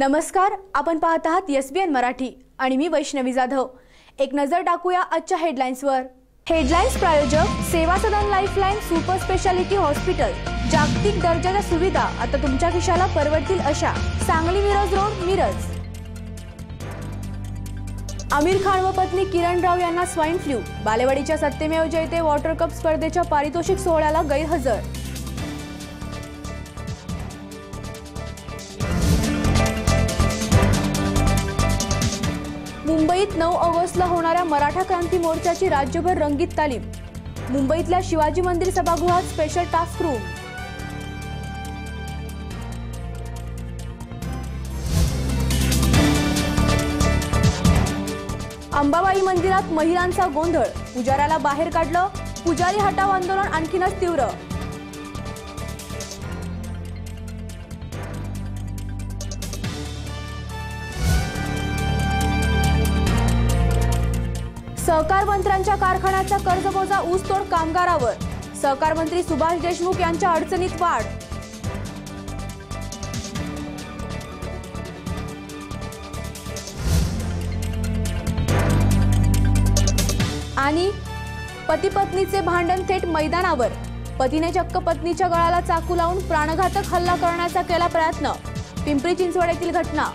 नमस्कार आपण पाहत आहात एस बी एन मराठी आणि मी वैष्णवी जाधव. एक नजर टाकूया आजच्या हेडलाईन्सवर हेडलाईन्स प्रायोजक Seva Sadan lifeline super speciality hospital जागतिक दर्जाच्या सुविधा आता तुमच्या खिशाला परवडतील अशा. सांगली मिरज रोड मिरज. आमिर खान व पत्नी किरण राव यांना स्वाईन फ्लू. बालेवाडीच्या सत्यमेव जयते वॉटर कप स्पर्धेच्या पारितोषिक सोहळ्याला गैरहजर. मुंबईत नऊ ऑगस्टला होणाऱ्या मराठा क्रांती मोर्चाची राज्यभर रंगीत तालीम. मुंबईतल्या शिवाजी मंदिर सभागृहात स्पेशल टास्क रूम अंबाबाई मंदिरात महिलांचा गोंधळ. पुजाऱ्याला बाहेर काढलं. पुजारी हटाव आंदोलन आणखीनच तीव्र. सहकार मंत्र्यांच्या कारखान्याचा कर्जबोजा ऊसतोड कामगारावर. सहकार मंत्री सुभाष देशमुख यांच्या अडचणीत वाढ. आणि पती पत्नीचे भांडण थेट मैदानावर. पतीने चक्क पत्नीच्या गळाला चाकू लावून प्राणघातक हल्ला करण्याचा केला प्रयत्न. पिंपरी चिंचवड येथील घटना.